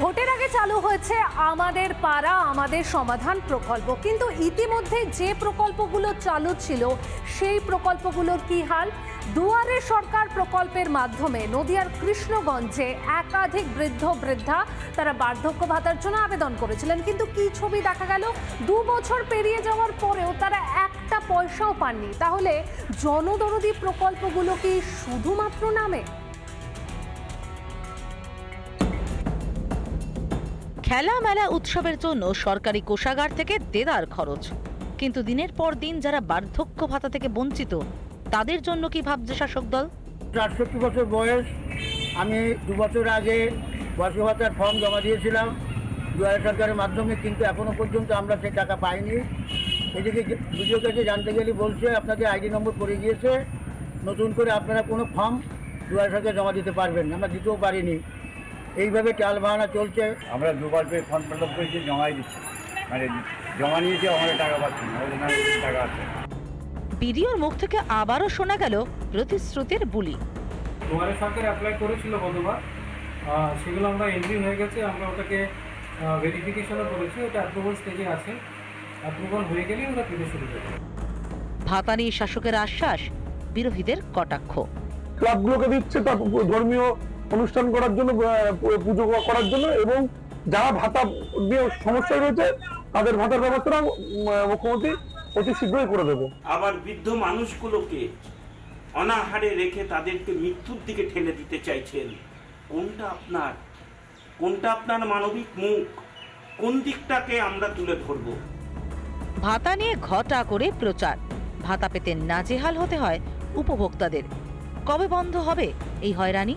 ভোটের আগে চালু হয়েছে আমাদের পাড়া, আমাদের সমাধান প্রকল্প। কিন্তু ইতিমধ্যে যে প্রকল্পগুলো চালু ছিল, সেই প্রকল্পগুলোর কি হাল? দুয়ারে সরকার প্রকল্পের মাধ্যমে নদিয়ার কৃষ্ণগঞ্জে একাধিক বৃদ্ধ, বৃদ্ধা তারা বার্ধক্য ভাতার জন্য আবেদন করেছিলেন। কিন্তু কি ছবি দেখা গেল? দু বছর পেরিয়ে যাওয়ার পরেও তারা একটা পয়সাও পাননি। তাহলে জনদরদি প্রকল্পগুলো কি শুধুমাত্র নামে? খেলা মেলা উৎসবের জন্য সরকারি কোষাগার থেকে দেদার খরচ। কিন্তু দিনের পর দিন যারা বার্ধক্য ভাতা থেকে বঞ্চিত, তাদের জন্য কি ভাবছে শাসক দল? আটষট্টি বছর বয়স, আমি দু বছর আগে বয়স্ক ভাতার ফর্ম জমা দিয়েছিলাম। দুয়ারে সরকারের মাধ্যমে কিন্তু এখনও পর্যন্ত আমরা সেই টাকা পাইনি। এদিকে ভিডিও কাছে জানতে গেলে বলছে, আপনাদের আইডি নম্বর পড়ে গিয়েছে। নতুন করে আপনারা কোনো ফর্ম দুয়ারে সরকার জমা দিতে পারবেন। আমরা দিতেও পারিনি। এইভাবে টাল বাহানা চলছে আমরা দুবার পেয়ে ফর্ম ফিল আপ করেছি জমাই দিচ্ছি। মানে জমা নিয়েছি আমাদের টাকা পাচ্ছি না নামে টাকা আছে। বিডিওর মুখ থেকে আবারও শোনা গেল প্রতিশ্রুতির বুলি। দুয়ারে সরকার অ্যাপ্লাই করেছিল গতবার। সেগুলো আমরা এন্ট্রি হয়ে গেছে আমরা ওটাকে ভেরিফিকেশনও করেছি ওটা অ্যাপ্রুভাল স্টেজে আছে। অ্যাপ্রুভাল হয়ে গেলেই ওরা পেতে শুরু করবে ভাতা নিয়ে শাসকের আশ্বাস বিরোধীদের কটাক্ষ। ক্লাবগুলোকে দিচ্ছে তার ধর্মীয় অনুষ্ঠান করার জন্য পুজো করার জন্য এবং যারা ভাতা নিয়ে সমস্যায় রয়েছে তাদের ভাতার ব্যবস্থাটা মুখ্যমন্ত্রী অতি শীঘ্রই করে দেবে। আবার বৃদ্ধ মানুষগুলোকে অনাহারে রেখে তাদেরকে মৃত্যুর দিকে ঠেলে দিতে চাইছেন। কোনটা আপনার? কোনটা আপনার মানবিক মুখ? কোন দিকটাকে আমরা তুলে ধরবো? ভাতা নিয়ে ঘটা করে প্রচার। ভাতা পেতে নাজেহাল হতে হয় উপভোক্তাদের। কবে বন্ধ হবে? এই হয়রানি?